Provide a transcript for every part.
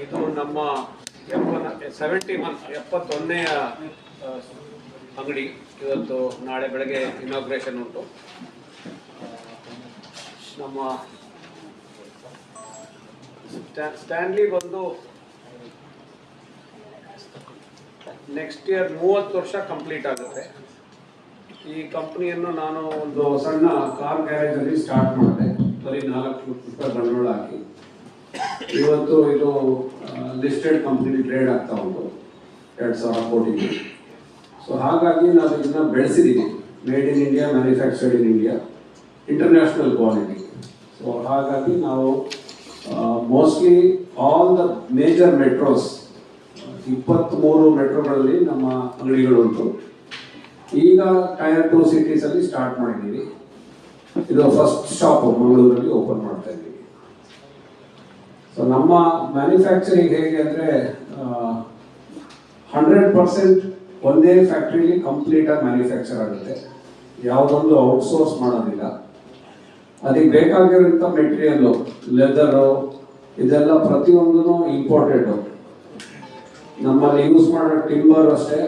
ಇದು ನಮ್ಮ seventy one ಎಪ್ಪತ್ತೊಂದನೆಯ ಅಂಗಡಿ ಇವತ್ತು ನಾಳೆ ಬೆಳಗ್ಗೆ ಇನಾಗ್ರೇಷನ್ ಉಂಟು ನಮ್ಮ ಸ್ಟ್ಯಾ- ಸ್ಟ್ಯಾನ್ಲಿ ಬಂದು ನೆಕ್ಸ್ಟ್ ಇಯರ್ ಮೂವತ್ತು ವರ್ಷ ಕಂಪ್ಲೀಟ್ ಆಗುತ್ತೆ ಈ ಕಂಪ್ನಿಯನ್ನು ನಾನು ಒಂದು ಸಣ್ಣ ಕಾರ್ ಗ್ಯಾರೇಜಲ್ಲಿ ಸ್ಟಾರ್ಟ್ ಮಾಡಿದೆ ಬರೀ ನಾಲ್ಕು ರೂಪಾಯಿ ಬಂಡವಾಳ ಹಾಕಿ ಇವತ್ತು ಇದು ಲಿಸ್ಟೆಡ್ ಕಂಪ್ನಿ ಟ್ರೇಡ್ ಆಗ್ತಾ ಉಂಟು. ಎರಡು ಸಾವಿರ ಕೋಟಿ. ಸೊ ಹಾಗಾಗಿ ನಾವು ಇದನ್ನ ಬೆಳೆಸಿದ್ದೀವಿ made in India manufactured in India international quality so ಹಾಗಾಗಿ ನಾವು mostly all the major metros ಇಪ್ಪತ್ತ್ಮೂರು ಮೆಟ್ರೋಗಳಲ್ಲಿ ನಮ್ಮ ಅಂಗಡಿಗಳುಂಟು. ಈಗ ಟೈರ್ ಟು ಸಿಟೀಸಲ್ಲಿ ಸ್ಟಾರ್ಟ್ ಮಾಡಿದ್ದೀವಿ. ಇದು ಫಸ್ಟ್ ಶಾಪ್ ಮಂಗಳೂರಲ್ಲಿ ಓಪನ್ ಮಾಡ್ತಾ ಇದ್ದೀವಿ. ಸೊ ನಮ್ಮ ಮ್ಯಾನುಫ್ಯಾಕ್ಚರಿಂಗ್ ಹೇಗೆ ಅಂದರೆ ಹಂಡ್ರೆಡ್ ಪರ್ಸೆಂಟ್ ಒಂದೇ ಫ್ಯಾಕ್ಟ್ರಿಲಿ ಕಂಪ್ಲೀಟಾಗಿ ಮ್ಯಾನುಫ್ಯಾಕ್ಚರ್ ಆಗುತ್ತೆ. ಯಾವುದೊಂದು ಔಟ್ಸೋರ್ಸ್ ಮಾಡೋದಿಲ್ಲ. ಅದಕ್ಕೆ ಬೇಕಾಗಿರೋಂಥ ಮೆಟೀರಿಯಲ್ಲು ಲೆದರು ಇದೆಲ್ಲ ಪ್ರತಿಯೊಂದೂ ಇಂಪಾರ್ಟೆಂಟು ನಮ್ಮಲ್ಲಿ ಯೂಸ್ ಮಾಡೋ ಟಿಂಬರ್ ಅಷ್ಟೇ.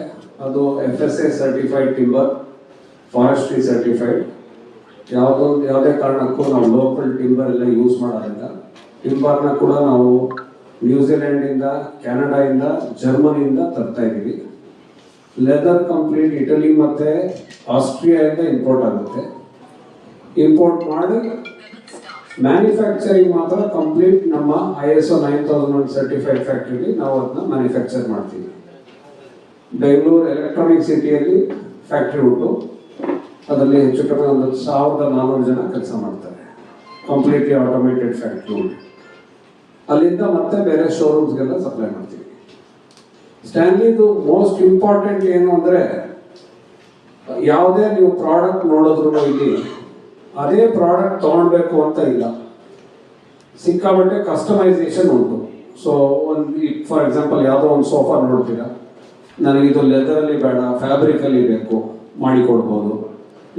ಅದು F S A certified timber forestry certified ಯಾವುದೋ ಯಾವುದೇ ಕಾರಣಕ್ಕೂ ನಾವು ಲೋಕಲ್ ಟಿಂಬರ್ ಎಲ್ಲ ಯೂಸ್ ಮಾಡೋದಿಲ್ಲ. ಟಿಂಬರ್ನ ಕೂಡ ನಾವು ನ್ಯೂಜಿಲೆಂಡಿಂದ ಕೆನಡಾಯಿಂದ ಜರ್ಮನಿಯಿಂದ ತರ್ತಾ ಇದ್ದೀವಿ ಲೆದರ್ ಕಂಪ್ಲೀಟ್ ಇಟಲಿ ಮತ್ತು ಆಸ್ಟ್ರಿಯಾದಿಂದ ಇಂಪೋರ್ಟ್ ಆಗುತ್ತೆ. ಇಂಪೋರ್ಟ್ ಮಾಡಿ ಮ್ಯಾನುಫ್ಯಾಕ್ಚರಿಂಗ್ ಮಾತ್ರ ಕಂಪ್ಲೀಟ್ ನಮ್ಮ I S O nine thousand one certified ಫ್ಯಾಕ್ಟ್ರಿಲಿ ನಾವು ಅದನ್ನ ಮ್ಯಾನುಫ್ಯಾಕ್ಚರ್ ಮಾಡ್ತೀವಿ. ಬೆಂಗಳೂರು ಎಲೆಕ್ಟ್ರಾನಿಕ್ ಸಿಟಿಯಲ್ಲಿ ಫ್ಯಾಕ್ಟ್ರಿ ಉಂಟು. ಅದರಲ್ಲಿ ಹೆಚ್ಚು ಕಡಿಮೆ ಒಂದು ಸಾವಿರದ ನಾನ್ನೂರು ಜನ ಕೆಲಸ ಮಾಡ್ತಾರೆ. ಕಂಪ್ಲೀಟ್ಲಿ ಆಟೋಮೇಟೆಡ್ ಫ್ಯಾಕ್ಟ್ರಿ ಉಂಟು. ಅಲ್ಲಿಂದ ಮತ್ತೆ ಬೇರೆ ಶೋರೂಮ್ಸ್ಗೆಲ್ಲ ಸಪ್ಲೈ ಮಾಡ್ತೀವಿ. ಸ್ಟ್ಯಾನ್ಲಿದು ಮೋಸ್ಟ್ ಇಂಪಾರ್ಟೆಂಟ್ ಏನು ಅಂದರೆ, ಯಾವುದೇ ನೀವು ಪ್ರಾಡಕ್ಟ್ ನೋಡಿದ್ರು ಇಲ್ಲಿ ಅದೇ ಪ್ರಾಡಕ್ಟ್ ತೊಗೊಳ್ಬೇಕು ಅಂತ ಇಲ್ಲ. ಸಿಕ್ಕಾಬಟ್ಟೆ ಕಸ್ಟಮೈಸೇಷನ್ ಉಂಟು. ಸೊ ಒಂದು ಫಾರ್ ಎಕ್ಸಾಂಪಲ್ ಯಾವುದೋ ಒಂದು ಸೋಫಾ ನೋಡ್ತೀರಾ? ನನಗೆ ಇದು ಲೆದರಲ್ಲಿ ಬೇಡ ಫ್ಯಾಬ್ರಿಕಲ್ಲಿ ಬೇಕು ಮಾಡಿಕೊಡ್ಬೋದು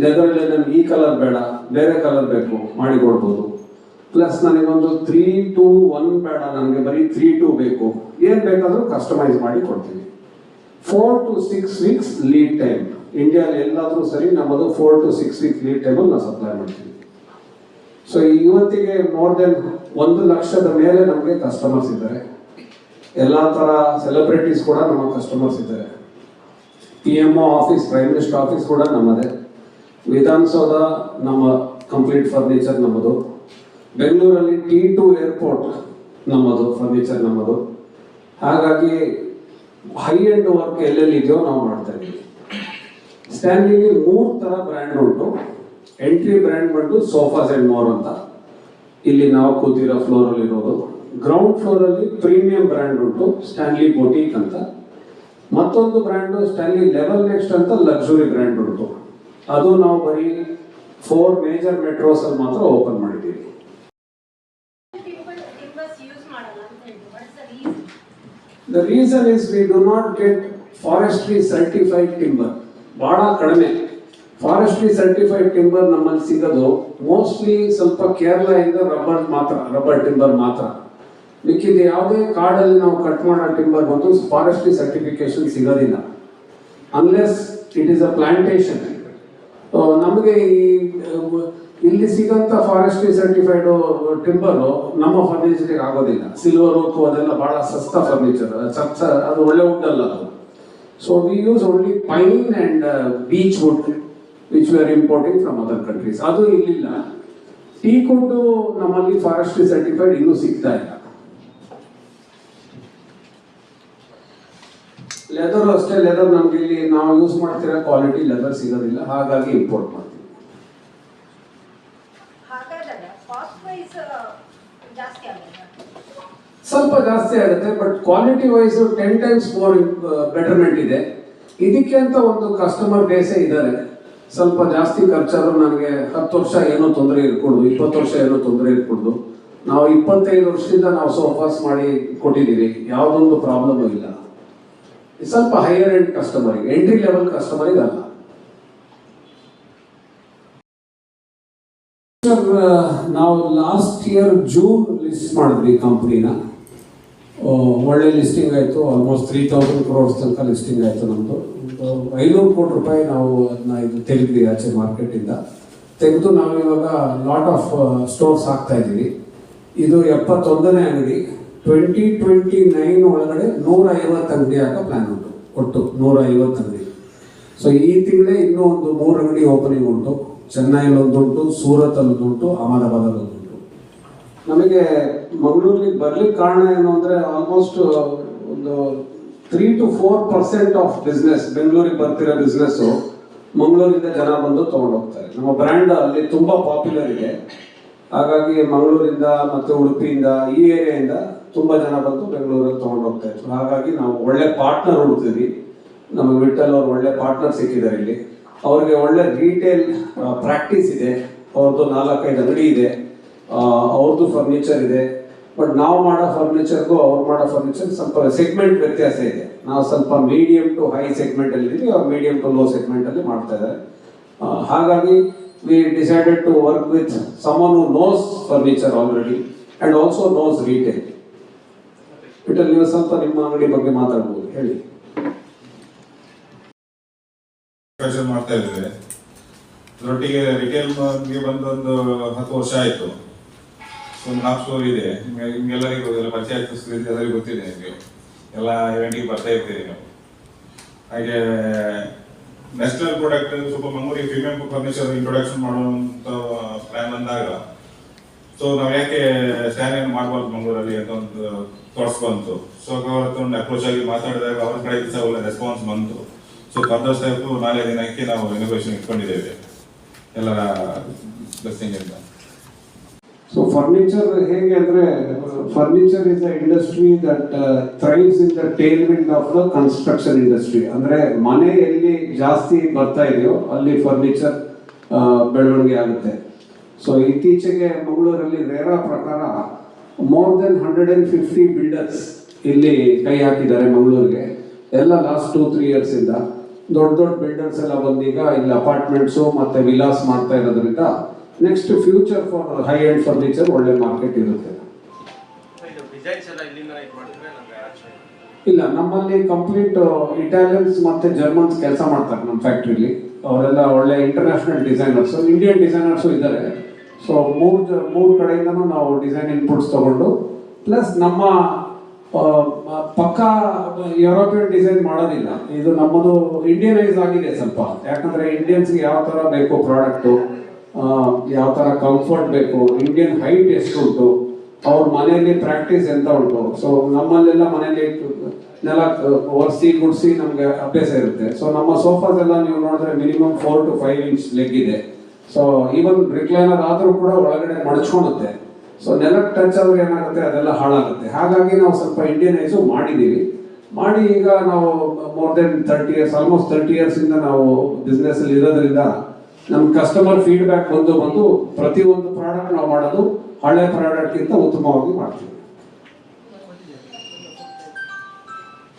ಲೆದರಲ್ಲಿ ನನಗೆ ಈ ಕಲರ್ ಬೇಡ, ಬೇರೆ ಕಲರ್ ಬೇಕು ಮಾಡಿಕೊಡ್ಬೋದು ಪ್ಲಸ್ ನನಗೊಂದು ತ್ರೀ ಟೂ ಒನ್ ಬೇಡ ನನಗೆ ಬರೀ ತ್ರೀ ಟೂ ಬೇಕು. ಏನು ಬೇಕಾದರೂ ಕಸ್ಟಮೈಸ್ ಮಾಡಿ ಕೊಡ್ತೀವಿ four to six weeks lead time ಇಂಡಿಯಾದಲ್ಲಿ ಎಲ್ಲಾದರೂ ಸರಿ ನಮ್ಮದು four to six weeks lead ಟೈಮಲ್ಲಿ ನಾವು ಸಪ್ಲೈ ಮಾಡ್ತೀವಿ ಸೊ ಇವತ್ತಿಗೆ ಮೋರ್ ದೆನ್ ಒಂದು ಲಕ್ಷದ ಮೇಲೆ ನಮಗೆ ಕಸ್ಟಮರ್ಸ್ ಇದ್ದಾರೆ. ಎಲ್ಲ ಥರ ಸೆಲೆಬ್ರಿಟೀಸ್ ಕೂಡ ನಮ್ಮ ಕಸ್ಟಮರ್ಸ್ ಇದ್ದಾರೆ. P M O office prime minister office ಕೂಡ ನಮ್ಮದೇ. ವಿಧಾನಸೌಧ ನಮ್ಮ ಕಂಪ್ಲೀಟ್ ಫರ್ನಿಚರ್ ನಮ್ಮದು. ಬೆಂಗಳೂರಲ್ಲಿ ಟಿ ಟು ಏರ್ಪೋರ್ಟ್ ನಮ್ಮದು ಫರ್ನಿಚರ್ ನಮ್ಮದು. ಹಾಗಾಗಿ ಹೈ ಎಂಡ್ ವರ್ಕ್ ಎಲ್ಲೆಲ್ಲಿ ಇದೆಯೋ ನಾವು ಮಾಡ್ತಾ ಇದ್ದೀವಿ. ಸ್ಟ್ಯಾನ್ಲಿಲಿ ಮೂರು ಥರ ಬ್ರ್ಯಾಂಡ್ ಉಂಟು. ಎಂಟ್ರಿ ಬ್ರ್ಯಾಂಡ್ ಬಂದು ಸೋಫಾಸ್ ಸೆಂಡ್ ಮೋರ್ ಅಂತ. ಇಲ್ಲಿ ನಾವು ಕೂತಿರೋ ಫ್ಲೋರಲ್ಲಿ ಇರೋದು. ಗ್ರೌಂಡ್ ಫ್ಲೋರಲ್ಲಿ ಪ್ರೀಮಿಯಂ ಬ್ರ್ಯಾಂಡ್ ಉಂಟು ಸ್ಟ್ಯಾನ್ಲಿ ಬೊಟೀಕ್ ಅಂತ. ಮತ್ತೊಂದು ಬ್ರ್ಯಾಂಡು ಸ್ಟ್ಯಾನ್ಲಿ ಲೆವೆಲ್ ನೆಕ್ಸ್ಟ್ ಅಂತ ಲಕ್ಸುರಿ ಬ್ರ್ಯಾಂಡ್ ಉಂಟು. ಅದು ನಾವು ಬರೀ ಫೋರ್ ಮೇಜರ್ ಮೆಟ್ರೋಸ್ ಅಲ್ಲಿ ಮಾತ್ರ ಓಪನ್ ಮಾಡಿದ್ದೀವಿ. The reason is we do not get forestry certified timber ಬಹಳ ಕಡಿಮೆ. ಫಾರೆಸ್ಟ್ರಿ ಸರ್ಟಿಫೈಡ್ ಟಿಂಬರ್ ನಮ್ಮಲ್ಲಿ ಸಿಗೋದು ಮೋಸ್ಟ್ಲಿ ಸ್ವಲ್ಪ ಕೇರಳ ಇಂದ ರಬ್ಬರ್ ಮಾತ್ರ ರಬ್ಬರ್ ಟಿಂಬರ್ ಮಾತ್ರ. ಮಿಕ್ಕಿದ ಯಾವುದೇ ಕಾಡಲ್ಲಿ ನಾವು ಕಟ್ ಮಾಡೋ ಟಿಂಬರ್ ಬಂದು ಫಾರೆಸ್ಟ್ರಿ ಸರ್ಟಿಫಿಕೇಶನ್ ಸಿಗೋದಿಲ್ಲ. Unless it is a plantation ನಮಗೆ ಈ ಇಲ್ಲಿ ಸಿಗಂತ ಫಾರೆಸ್ಟ್ರಿ ಸರ್ಟಿಫೈಡ್ ಟಿಂಬರ್ ನಮ್ಮ ಫರ್ನಿಚರ್ಗೆ ಆಗೋದಿಲ್ಲ. ಸಿಲ್ವರ್ ಓಕು ಅದೆಲ್ಲ ಬಹಳ ಸಸ್ತಾ ಫರ್ನಿಚರ್ ಚರ್ಚ ಅದು ಒಳ್ಳೆ ವುಡ್ ಅಲ್ಲ ಅದು. So we use only pine and beech wood which we are importing from other countries ಅದು ಇಲ್ಲಿಲ್ಲ. ಟೀ ಕೊಂಡು ನಮ್ಮಲ್ಲಿ ಫಾರೆಸ್ಟ್ರಿ ಸರ್ಟಿಫೈಡ್ ಇನ್ನೂ ಸಿಗ್ತಾ ಇಲ್ಲ. ಲೆದರ್ ಅಷ್ಟೇ ಲೆದರ್ ನಮ್ಗೆ ಇಲ್ಲಿ ನಾವು ಯೂಸ್ ಮಾಡ್ತಿರೋ ಕ್ವಾಲಿಟಿ ಲೆದರ್ ಸಿಗೋದಿಲ್ಲ. ಹಾಗಾಗಿ ಇಂಪೋರ್ಟ್ ಮಾಡ್ತೀವಿ ಹಾಗಾದ್ರೆ ಕಾಸ್ಟ್ ವೈಸ್ ಜಾಸ್ತಿ ಆಗುತ್ತೆ ಸ್ವಲ್ಪ ಜಾಸ್ತಿ ಆಗುತ್ತೆ but quality wise ten times more betterment ಇದೆ. ಇದಕ್ಕೆ ಅಂತ ಒಂದು ಕಸ್ಟಮರ್ ಬೇಸೇ ಇದ್ದಾರೆ ಸ್ವಲ್ಪ ಜಾಸ್ತಿ ಖರ್ಚಾದ್ರು ನನಗೆ ಹತ್ತು ವರ್ಷ ಏನೋ ತೊಂದರೆ ಇರ್ಕೊಡ್ದು, ಇಪ್ಪತ್ತು ವರ್ಷ ಏನೋ ತೊಂದರೆ ಇರ್ಕೊಡ್ದು. ನಾವು ಇಪ್ಪತ್ತೈದು ವರ್ಷದಿಂದ ನಾವು ಸೋಫಾಸ್ ಮಾಡಿ ಕೊಟ್ಟಿದ್ದೀವಿ, ಯಾವುದೊಂದು ಪ್ರಾಬ್ಲಮ್ ಇಲ್ಲ. ಸ್ವಲ್ಪ ಹೈಯರ್ ಎಂಡ್ ಕಸ್ಟಮರಿಗೆ ಎಂಟ್ರಿ ಲೆವೆಲ್ ಕಸ್ಟಮರಿಗೆ ಅಲ್ಲ. ಫರ್ನಿಚರ್ ನಾವು ಲಾಸ್ಟ್ ಇಯರ್ ಜೂನ್ ಲಿಸ್ಟ್ ಮಾಡಿದ್ವಿ ಕಂಪ್ನಿನ ಒಳ್ಳೆ ಲಿಸ್ಟಿಂಗ್ ಆಯಿತು ಆಲ್ಮೋಸ್ಟ್ ತ್ರೀ ತೌಸಂಡ್ ಕ್ರೋರ್ಸ್ ತನಕ ಲಿಸ್ಟಿಂಗ್ ಆಯಿತು ನಮ್ಮದು ಐನೂರು ಕೋಟಿ ರೂಪಾಯಿ ನಾವು ಅದನ್ನ ಇದು ತೆಗೆದ್ವಿ ಆಚೆ ಮಾರ್ಕೆಟಿಂದ ತೆಗೆದು ನಾವು ಇವಾಗ ಲಾಟ್ ಆಫ್ ಸ್ಟೋರ್ಸ್ ಹಾಕ್ತಾ ಇದ್ದೀವಿ. ಇದು ಎಪ್ಪತ್ತೊಂದನೇ ಅಂಗಡಿ ಟ್ವೆಂಟಿ ಟ್ವೆಂಟಿ ನೈನ್ ಒಳಗಡೆ ನೂರ ಐವತ್ತು ಅಂಗಡಿ ಹಾಕೋ ಪ್ಲ್ಯಾನ್ ಉಂಟು. ಒಟ್ಟು ನೂರ ಐವತ್ತು ಅಂಗಡಿ. ಸೊ ಈ ತಿಂಗಳೇ ಇನ್ನೂ ಒಂದು ಮೂರು ಅಂಗಡಿ ಓಪನಿಂಗ್ ಉಂಟು. ಚೆನ್ನೈಲಿ ಒಂದುಂಟು ಸೂರತಲ್ಲಿ ಒಂದುಂಟು ಅಹಮದಾಬಾದಲ್ಲಿ ಒಂದುಂಟು ನಮಗೆ ಮಂಗಳೂರಿಗೆ ಬರ್ಲಿಕ್ಕೆ ಕಾರಣ ಏನು ಅಂದ್ರೆ ಆಲ್ಮೋಸ್ಟ್ ಒಂದು three to four percent of business ಬೆಂಗಳೂರಿಗೆ ಬರ್ತಿರೋ ಬಿಸ್ನೆಸ್ ಮಂಗಳೂರಿಂದ ಜನ ಬಂದು ತಗೊಂಡೋಗ್ತಾರೆ. ನಮ್ಮ ಬ್ರ್ಯಾಂಡ್ ಅಲ್ಲಿ ತುಂಬಾ ಪಾಪ್ಯುಲರ್ ಇದೆ. ಹಾಗಾಗಿ ಮಂಗಳೂರಿಂದ ಮತ್ತೆ ಉಡುಪಿಯಿಂದ ಈ ಏರಿಯಾಯಿಂದ ತುಂಬಾ ಜನ ಬಂದು ಬೆಂಗಳೂರಲ್ಲಿ ತಗೊಂಡೋಗ್ತಾ ಇದ್ರು. ಹಾಗಾಗಿ ನಾವು ಒಳ್ಳೆ ಪಾರ್ಟ್ನರ್ ಹುಡುಕ್ತೀವಿ ನಮಗೆ ವಿಠಲ್ ಅವ್ರು ಒಳ್ಳೆ ಪಾರ್ಟ್ನರ್ ಸಿಕ್ಕಿದ್ದಾರೆ ಇಲ್ಲಿ. ಅವ್ರಿಗೆ ಒಳ್ಳೆ ರೀಟೇಲ್ ಪ್ರಾಕ್ಟೀಸ್ ಇದೆ. ಅವ್ರದ್ದು ನಾಲ್ಕೈದು ಅಂಗಡಿ ಇದೆ. ಅವ್ರದ್ದು ಫರ್ನಿಚರ್ ಇದೆ. ಬಟ್ ನಾವು ಮಾಡೋ ಫರ್ನಿಚರ್ಗೂ ಅವ್ರು ಮಾಡೋ ಫರ್ನಿಚರ್ ಸ್ವಲ್ಪ ಸೆಗ್ಮೆಂಟ್ ವ್ಯತ್ಯಾಸ ಇದೆ. ನಾವು ಸ್ವಲ್ಪ ಮೀಡಿಯಂ ಟು ಹೈ ಸೆಗ್ಮೆಂಟ್ ಅಲ್ಲಿ ಇದ್ದೀವಿ ಅವ್ರು ಮೀಡಿಯಂ ಟು ಲೋ ಸೆಗ್ಮೆಂಟ್ ಅಲ್ಲಿ ಮಾಡ್ತಾ ಇದ್ದಾರೆ ಹಾಗಾಗಿ we decided to work with someone who knows furniture already and also knows retail ಬಿಟ್ಟಲ್ಲಿ ನೀವು ಸ್ವಲ್ಪ ನಿಮ್ಮ ಅಂಗಡಿ ಬಗ್ಗೆ ಮಾತಾಡ್ಬೋದು, ಹೇಳಿ. ಮ್ಯಾನುಫ್ಯಾಕ್ಚರ್ ಮಾಡ್ತಾ ಇದ್ದೇವೆ. ಅದರೊಟ್ಟಿಗೆ ರಿಟೇಲ್ ಬಂದು ಒಂದು ಹತ್ತು ವರ್ಷ ಆಯ್ತು. ಒಂದು ನಾಲ್ಕು ಸ್ಟೋರ್ ಇದೆ. ನಿಮ್ಗೆ, ನಿಮ್ಗೆಲ್ಲರಿಗೂ ಎಲ್ಲ ಪರಿಚಯ ಆಗ್ತಿದೆ, ಎಲ್ಲರಿಗೂ ಗೊತ್ತಿದೆ ನಿಮಗೆ. ಎಲ್ಲ ಇವೆಂಟಿಗೆ ಬರ್ತಾ ಇರ್ತೀರಿ ನೀವು. ಹಾಗೆ ನ್ಯಾಷನಲ್ ಪ್ರಾಡಕ್ಟ್ ಸ್ವಲ್ಪ ಮಂಗಳೂರಿಗೆ ಪ್ರೀಮಿಯಂ ಫರ್ನಿಚರ್ ಇಂಟ್ರೊಡಕ್ಷನ್ ಮಾಡುವಂತ ಪ್ಲಾನ್ ಬಂದಾಗ ಸೊ ನಾವು ಯಾಕೆ ಸ್ಟ್ಯಾಂಡ್ ಮಾಡಬಾರ್ದು ಮಂಗಳೂರಲ್ಲಿ ಅಂತ ಒಂದು ಥಾಟ್ಸ್ ಬಂತು. ಸೊ ಅವ್ರ ಅಪ್ರೋಚ್ ಆಗಿ ಮಾತಾಡಿದಾಗ ಅವ್ರ ಕಡೆ ಸಹ ಒಳ್ಳೆ ರೆಸ್ಪಾನ್ಸ್ ಬಂತು. ಸೊ ಫರ್ದರ್ ಸಾಹೇಬು ನಾಳೆ ದಿನಕ್ಕೆ ನಾವು ಇನೋವೇಷನ್ ಇಟ್ಕೊಂಡಿದ್ದೇವೆ. ಎಲ್ಲರ ಬ್ಲೆಸ್ಸಿಂಗ್ ಅಂತ. ಸೊ ಫರ್ನಿಚರ್ ಹೇಗೆ ಅಂದ್ರೆ furniture is a industry that thrives in the tail wind of the construction industry ಅಂದ್ರೆ, ಮನೆ ಎಲ್ಲಿ ಜಾಸ್ತಿ ಬರ್ತಾ ಇದೆಯೋ, ಅಲ್ಲಿ ಫರ್ನಿಚರ್ ಬೆಳವಣಿಗೆ ಆಗುತ್ತೆ. ಸೊ ಇತ್ತೀಚೆಗೆ ಮಂಗಳೂರಲ್ಲಿ ರೇರಾ ಪ್ರಕಾರ more than hundred and fifty builders ಇಲ್ಲಿ ಕೈ ಹಾಕಿದ್ದಾರೆ ಮಂಗಳೂರಿಗೆ. ಎಲ್ಲ ಲಾಸ್ಟ್ ಟೂ ತ್ರೀ ಇಯರ್ಸ್ ಇಂದ. ದೊಡ್ಡ ದೊಡ್ಡ ಬಿಲ್ಡರ್ಸ್ ಎಲ್ಲ ಬಂದೀಗ ಇಲ್ಲಿ ಅಪಾರ್ಟ್ಮೆಂಟ್ಸು ಮತ್ತೆ ವಿಲಾಸ್ ಮಾಡ್ತಾ ಇರೋದ್ರಿಂದ next future for high end furniture ಒಳ್ಳೆ ಮಾರ್ಕೆಟ್ ಇರುತ್ತೆ. ಇಲ್ಲ, ನಮ್ಮಲ್ಲಿ ಕಂಪ್ಲೀಟ್ ಇಟಾಲಿಯನ್ಸ್ ಮತ್ತೆ ಜರ್ಮನ್ಸ್ ಕೆಲಸ ಮಾಡ್ತಾರೆ ನಮ್ಮ ಫ್ಯಾಕ್ಟ್ರಿಲಿ ಅವರೆಲ್ಲ ಒಳ್ಳೆ ಇಂಟರ್ನ್ಯಾಷನಲ್ ಡಿಸೈನರ್ಸ್ ಇಂಡಿಯನ್ ಡಿಸೈನರ್ಸು ಇದ್ದಾರೆ. ಸೊ ಮೂರು ಮೂರು ಕಡೆಯಿಂದನೂ ನಾವು ಡಿಸೈನ್ ಇನ್ಪುಟ್ಸ್ ತಗೊಂಡು ಪ್ಲಸ್ ನಮ್ಮ ಪಕ್ಕ ಯುರೋಪಿಯನ್ ಡಿಸೈನ್ ಮಾಡೋದಿಲ್ಲ. ಇದು ನಮ್ಮದು ಇಂಡಿಯನೈಸ್ ಆಗಿದೆ ಸ್ವಲ್ಪ. ಯಾಕಂದ್ರೆ ಇಂಡಿಯನ್ಸ್ಗೆ ಯಾವ ತರ ಬೇಕು ಪ್ರಾಡಕ್ಟು ಯಾವ ತರ ಕಂಫರ್ಟ್ ಬೇಕು ಇಂಡಿಯನ್ ಹೈಟ್ ಎಷ್ಟು ಉಂಟು ಅವ್ರ ಮನೆಯಲ್ಲಿ ಪ್ರಾಕ್ಟೀಸ್ ಎಂತ ಉಂಟು. ಸೊ ನಮ್ಮಲ್ಲೆಲ್ಲ ಮನೆಯಲ್ಲಿ ನೆಲ, ಒರೆಸಿ, ಗುಡಿಸಿ ನಮಗೆ ಅಭ್ಯಾಸ ಇರುತ್ತೆ. ಸೊ ನಮ್ಮ ಸೋಫಾಸ್ ಎಲ್ಲ ನೀವು ನೋಡಿದ್ರೆ minimum four to five inch leg ಇದೆ. ಸೊ ಈವನ್ ರಿಕ್ಲೈನರ್ ಆದರೂ ಕೂಡ ಒಳಗಡೆ ಮಡಚ್ಕೊಳುತ್ತೆ. ಸೊ ನೆಲ ಟಚ್ ಆದ್ರೆ ಏನಾಗುತ್ತೆ? ಅದೆಲ್ಲ ಹಾಳಾಗುತ್ತೆ. ಹಾಗಾಗಿ ನಾವು ಸ್ವಲ್ಪ ಇಂಡಿಯನೈಸು ಮಾಡಿದ್ದೀವಿ ಮಾಡಿ ಈಗ ನಾವು more than thirty years almost thirty years ಇಂದ ನಾವು ಬಿಸ್ನೆಸ್ ಅಲ್ಲಿ ಇರೋದ್ರಿಂದ ನಮ್ಮ ಕಸ್ಟಮರ್ ಫೀಡ್ಬ್ಯಾಕ್ ಬಂದು ಬಂದು ಪ್ರತಿಯೊಂದು ಪ್ರಾಡಕ್ಟ್ ನಾವು ಮಾಡೋದು ಹಳೆ ಪ್ರಾಡಕ್ಟ್ ಗಿಂತ ಉತ್ತಮವಾಗಿ ಮಾಡ್ತೀವಿ.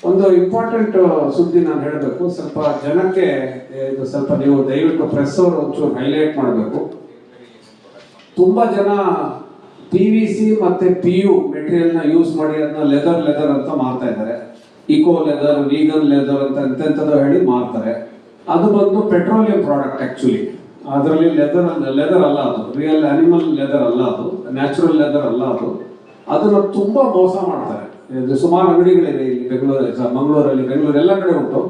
ಒಂದು ಇಂಪಾರ್ಟೆಂಟ್ ಸುದ್ದಿ ನಾನು ಹೇಳಬೇಕು. ಸ್ವಲ್ಪ ಜನಕ್ಕೆ ಸ್ವಲ್ಪ ನೀವು ದಯವಿಟ್ಟು ಪ್ರೆಸ್ ಅವರು ಒಂಚೂರು ಹೈಲೈಟ್ ಮಾಡಬೇಕು. ತುಂಬಾ ಜನ ಪಿ ಸಿ ಮತ್ತೆ ಪಿ ಯು ಮೆಟೀರಿಯಲ್ನ ಯೂಸ್ ಮಾಡಿ ಅದನ್ನ ಲೆದರ್ ಲೆದರ್ ಅಂತ ಮಾರ್ತಾ ಇದ್ದಾರೆ. ಇಕೋ ಲೆದರ್ ವೀಗನ್ ಲೆದರ್ ಅಂತ ಎಂತೆಂಥದ್ದು ಹೇಳಿ ಮಾರ್ತಾರೆ. ಅದು ಬಂದು ಪೆಟ್ರೋಲಿಯಂ ಪ್ರಾಡಕ್ಟ್ ಆಕ್ಚುಲಿ ಅದರಲ್ಲಿ ಲೆದರ್ ಲೆದರ್ ಅಲ್ಲ ಅದು. ರಿಯಲ್ ಅನಿಮಲ್ ಲೆದರ್ ಅಲ್ಲ ಅದು. ನ್ಯಾಚುರಲ್ ಲೆದರ್ ಅಲ್ಲ ಅದು. ಅದನ್ನ ತುಂಬಾ ಮೋಸ ಮಾಡ್ತಾರೆ. ಸುಮಾರು ಅಂಗಡಿಗಳಿದೆ ಇಲ್ಲಿ ಬೆಂಗಳೂರಲ್ಲಿ ಮಂಗಳೂರಲ್ಲಿ, ಬೆಂಗಳೂರು ಎಲ್ಲ ಕಡೆ ಉಂಟು.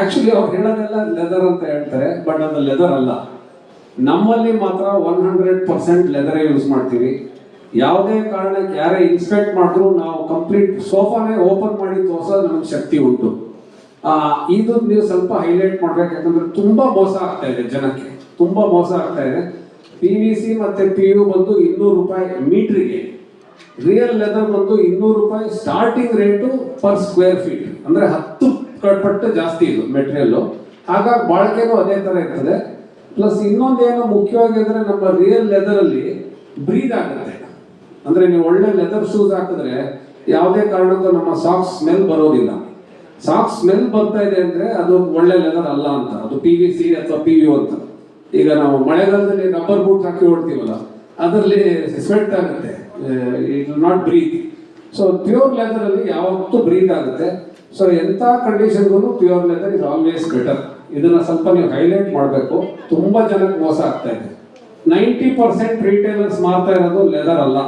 ಆಕ್ಚುಲಿ ಅವ್ರು ಹೇಳೋದೆಲ್ಲ ಲೆದರ್ ಅಂತ ಹೇಳ್ತಾರೆ ಬಟ್ ಅದು ಲೆದರ್ ಅಲ್ಲ. ನಮ್ಮಲ್ಲಿ ಮಾತ್ರ ಒನ್ ಹಂಡ್ರೆಡ್ ಪರ್ಸೆಂಟ್ ಲೆದರೇ ಯೂಸ್ ಮಾಡ್ತೀವಿ. ಯಾವುದೇ ಕಾರಣಕ್ಕೆ ಯಾರೇ ಇನ್ಸ್ಪೆಕ್ಟ್ ಮಾಡಿದ್ರು ನಾವು ಕಂಪ್ಲೀಟ್ ಸೋಫಾನೇ ಓಪನ್ ಮಾಡಿ ತೋರ್ಸೋದು ನಮಗೆ ಶಕ್ತಿ ಉಂಟು. ಇದು ನೀವು ಸ್ವಲ್ಪ ಹೈಲೈಟ್ ಮಾಡ್ಬೇಕು, ಯಾಕಂದ್ರೆ ತುಂಬಾ ಮೋಸ ಆಗ್ತಾ ಇದೆ ಜನಕ್ಕೆ. ತುಂಬಾ ಮೋಸ ಆಗ್ತಾ ಇದೆ. ಪಿ ವಿ ಸಿ ಮತ್ತೆ ಪಿ ಯು ಬಂದು ಇನ್ನೂರು ರೂಪಾಯಿ ಮೀಟ್ರಿಗೆ. ರಿಯಲ್ ಲೆದರ್ ಬಂದು ಇನ್ನೂರು ರೂಪಾಯಿ starting rate per square feet ಅಂದ್ರೆ ಹತ್ತು ಪಟ್ಟು ಜಾಸ್ತಿ ಇದು ಮೆಟೀರಿಯಲ್ ಹಾಗಾಗಿ ಬಾಳಿಕೆನೂ ಅದೇ ತರ ಇರ್ತದೆ. ಪ್ಲಸ್ ಇನ್ನೊಂದೇನು ಮುಖ್ಯವಾಗಿ ಅಂದ್ರೆ ನಮ್ಮ ರಿಯಲ್ ಲೆದರ್ ಅಲ್ಲಿ ಬ್ರೀದ್ ಆಗುತ್ತೆ. ಅಂದ್ರೆ ನೀವು ಒಳ್ಳೆ ಲೆದರ್ ಶೂಸ್ ಹಾಕಿದ್ರೆ ಯಾವುದೇ ಕಾರಣಕ್ಕೂ ನಮ್ಮ ಸಾಕ್ಸ್ ಸ್ಮೆಲ್ ಬರೋದಿಲ್ಲ. ಸಾಕ್ಸ್ ಸ್ಮೆಲ್ ಬರ್ತಾ ಇದೆ ಅಂದ್ರೆ ಅದು ಒಳ್ಳೆ ಲೆದರ್ ಅಲ್ಲ ಅಂತ. ಅದು ಪಿ ವಿ ಸಿ ಅಥವಾ ಪಿ ಯು ಅಂತ. ಈಗ ನಾವು ಮಳೆಗಾಲದಲ್ಲಿ ರಬ್ಬರ್ ಬೂಟ್ ಹಾಕಿ ಓಡ್ತೀವಲ್ಲ, ಅದರಲ್ಲಿ ಸ್ವೆಟ್ ಆಗುತ್ತೆ. It not breathe so pure leather ಅಲ್ಲಿ ಯಾವತ್ತೂ ಬ್ರೀತ್ ಆಗುತ್ತೆ. ಸೊ ಎಂಥ ಕಂಡೀಷನ್ಗೂ pure leather is always better ಇದನ್ನ ಸ್ವಲ್ಪ ನೀವು ಹೈಲೈಟ್ ಮಾಡಬೇಕು. ತುಂಬಾ ಜನಕ್ಕೆ ಮೋಸ ಆಗ್ತಾ ಇದೆ. ನೈಂಟಿ ಪರ್ಸೆಂಟ್ ರಿಟೇಲರ್ಸ್ ಮಾರ್ತಾ ಇರೋದು ಲೆದರ್ ಅಲ್ಲ.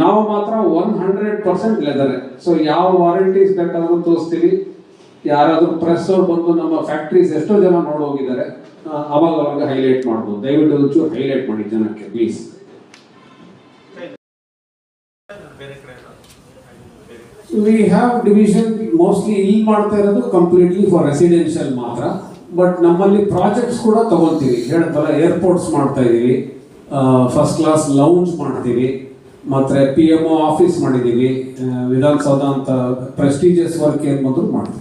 ನಾವು ಮಾತ್ರ one hundred percent leather so ಯಾವ ವಾರಂಟೀಸ್ ಬೇಕಾದ್ರೂ ತೋರಿಸ್ತೀವಿ ಯಾರಾದರೂ ಪ್ರೆಸ್ ಅವ್ರು ಬಂದು ನಮ್ಮ ಫ್ಯಾಕ್ಟ್ರೀಸ್ ಎಷ್ಟೋ ಜನ ನೋಡಿ ಹೋಗಿದ್ದಾರೆ ಅವಾಗ ಅವಾಗ ಹೈಲೈಟ್ ಮಾಡ್ಬೋದು. ದಯವಿಟ್ಟು ಒಂಚೂರು ಹೈಲೈಟ್ ಮಾಡಿ ಜನಕ್ಕೆ please? We have division mostly ಇಲ್ಲಿ ಮಾಡ್ತಾ ಇರೋದು ಕಂಪ್ಲೀಟ್ಲಿ ಫಾರ್ ರೆಸಿಡೆನ್ಷಿಯಲ್ ಮಾತ್ರ. ಬಟ್ ನಮ್ಮಲ್ಲಿ ಪ್ರಾಜೆಕ್ಟ್ಸ್ ಕೂಡ ತಗೊಂತೀವಿ ಹೇಳ್ತಲ್ಲ ಏರ್ಪೋರ್ಟ್ಸ್ ಮಾಡ್ತಾ ಇದೀವಿ. ಫಸ್ಟ್ ಕ್ಲಾಸ್ ಲೌಂಜ್ ಮಾಡ್ತೀವಿ. ಮತ್ತೆ ಪಿ ಎಂ ಒ ಆಫೀಸ್ ಮಾಡಿದ್ದೀವಿ ವಿಧಾನಸೌಧ ಅಂತ ಪ್ರೆಸ್ಟೀಜಿಯಸ್ ವರ್ಕ್ ಏನು ಬಂದರೂ ಮಾಡ್ತೀವಿ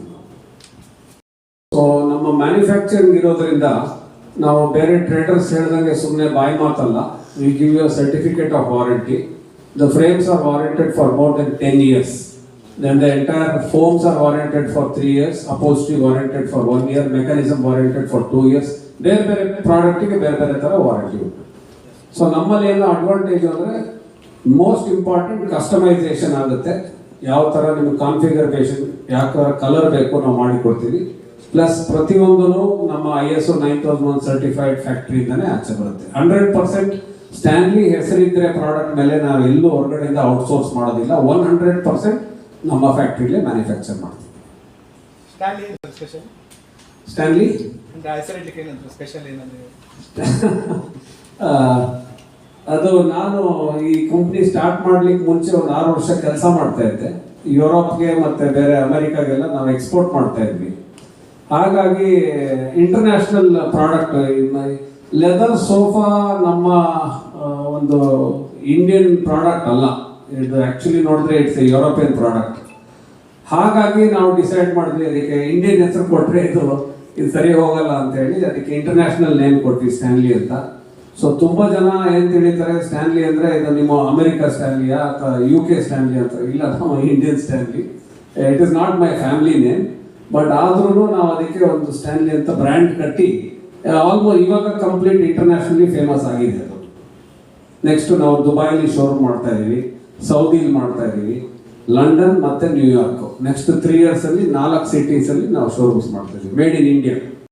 ಸೊ ನಮ್ಮ ಮ್ಯಾನುಫ್ಯಾಕ್ಚರಿಂಗ್ ಇರೋದ್ರಿಂದ ನಾವು ಬೇರೆ ಟ್ರೇಡರ್ಸ್ ಹೇಳ್ದಂಗೆ ಸುಮ್ಮನೆ ಬಾಯಿ ಮಾತಲ್ಲ. We give you certificate of warranty the frames are warranted for more than ten years then the entire foams are warranted for three years upholstery warranted for one year mechanism warranted for two years ಬೇರೆ ಬೇರೆ ಪ್ರಾಡಕ್ಟಿಗೆ ಬೇರೆ ಬೇರೆ ಥರ warranty ಉಂಟು. So ನಮ್ಮಲ್ಲಿ ಏನೋ advantage ಅಂದರೆ most important customisation ಆಗುತ್ತೆ. ಯಾವ ಥರ ನಿಮ್ಗೆ ಕಾನ್ಫಿಗರೇಷನ್ ಯಾವ ಥರ ಕಲರ್ ಬೇಕು ನಾವು ಮಾಡಿಕೊಡ್ತೀವಿ. ಪ್ಲಸ್ ಪ್ರತಿಯೊಂದೂ ನಮ್ಮ I S O nine thousand one certified ಫ್ಯಾಕ್ಟ್ರಿಯಿಂದನೇ ಆಚೆ ಬರುತ್ತೆ. ಹಂಡ್ರೆಡ್ ಪರ್ಸೆಂಟ್ ಸ್ಟ್ಯಾನ್ಲಿ ಹೆಸರಿದ್ರೆ ಪ್ರಾಡಕ್ಟ್ ಮೇಲೆ ನಾವು ಎಲ್ಲೂ ಹೊರಗಡೆಯಿಂದ ಔಟ್ಸೋರ್ಸ್ ಮಾಡೋದಿಲ್ಲ. ಒನ್ ಹಂಡ್ರೆಡ್ ಪರ್ಸೆಂಟ್ ನಮ್ಮ ಫ್ಯಾಕ್ಟ್ರಿಲೇ ಮ್ಯಾನುಫ್ಯಾಕ್ಚರ್ ಮಾಡ್ತೀವಿ. ಸ್ಟ್ಯಾನ್ಲಿ ಸ್ಪೆಷಲ್ ಅದು ನಾನು ಈ ಕಂಪ್ನಿ ಸ್ಟಾರ್ಟ್ ಮಾಡ್ಲಿಕ್ಕೆ ಮುಂಚೆ ಒಂದು ಆರು ವರ್ಷ ಕೆಲಸ ಮಾಡ್ತಾ ಇದ್ದೆ. ಯುರೋಪ್ಗೆ ಮತ್ತೆ ಬೇರೆ ಅಮೆರಿಕಾಗೆಲ್ಲ ನಾವು ಎಕ್ಸ್ಪೋರ್ಟ್ ಮಾಡ್ತಾ ಇದ್ವಿ. ಹಾಗಾಗಿ ಇಂಟರ್ನ್ಯಾಷನಲ್ ಪ್ರಾಡಕ್ಟ್ ಲೆದರ್ ಸೋಫಾ ನಮ್ಮ ಒಂದು ಇಂಡಿಯನ್ ಪ್ರಾಡಕ್ಟ್ ಅಲ್ಲ. ಇದು ಆ್ಯಕ್ಚುಲಿ ನೋಡಿದ್ರೆ ಇಟ್ಸ್ ಯುರೋಪಿಯನ್ ಪ್ರಾಡಕ್ಟ್ ಹಾಗಾಗಿ ನಾವು ಡಿಸೈಡ್ ಮಾಡಿದ್ವಿ ಅದಕ್ಕೆ ಇಂಡಿಯನ್ ಹೆಸರು ಕೊಟ್ಟರೆ ಇದು ಇದು ಸರಿ ಹೋಗಲ್ಲ ಅಂತ ಹೇಳಿ ಅದಕ್ಕೆ ಇಂಟರ್ನ್ಯಾಷನಲ್ ನೇಮ್ ಕೊಟ್ವಿ ಸ್ಟ್ಯಾನ್ಲಿ ಅಂತ. ಸೊ ತುಂಬಾ ಜನ ಏನ್ ತಿಳಿತಾರೆ ಸ್ಟ್ಯಾನ್ಲಿ ಅಂದ್ರೆ ಇದು ನಿಮ್ಮ ಅಮೆರಿಕ ಸ್ಟ್ಯಾನ್ಲಿಯಾ ಅಥವಾ ಯು ಕೆ ಸ್ಟ್ಯಾನ್ಲಿ ಅಂತ, ಇಲ್ಲ ನಾವು Indian Stanley it is not my family name but ಆದ್ರೂ ನಾವು ಅದಕ್ಕೆ ಒಂದು ಸ್ಟ್ಯಾನ್ಲಿ ಅಂತ ಬ್ರ್ಯಾಂಡ್ ಕಟ್ಟಿ ಆಲ್ಮೋಸ್ಟ್ ಇವಾಗ ಕಂಪ್ಲೀಟ್ ಇಂಟರ್ನ್ಯಾಷನಲಿ ಫೇಮಸ್ ಆಗಿದೆ ಅದು. ನೆಕ್ಸ್ಟ್ ನಾವು ದುಬೈಲಿ ಶೋರೂಮ್ ಮಾಡ್ತಾ ಇದೀವಿ ಸೌದಿಲಿ ಮಾಡ್ತಾ ಇದೀವಿ ಲಂಡನ್ ಮತ್ತೆ ನ್ಯೂಯಾರ್ಕ್ ನೆಕ್ಸ್ಟ್ ತ್ರೀ ಇಯರ್ಸ್ ಅಲ್ಲಿ ನಾಲ್ಕು ಸಿಟೀಸ್ ಅಲ್ಲಿ ನಾವು ಶೋರೂಮ್ಸ್ ಮಾಡ್ತಾ ಇದೀವಿ. Made in India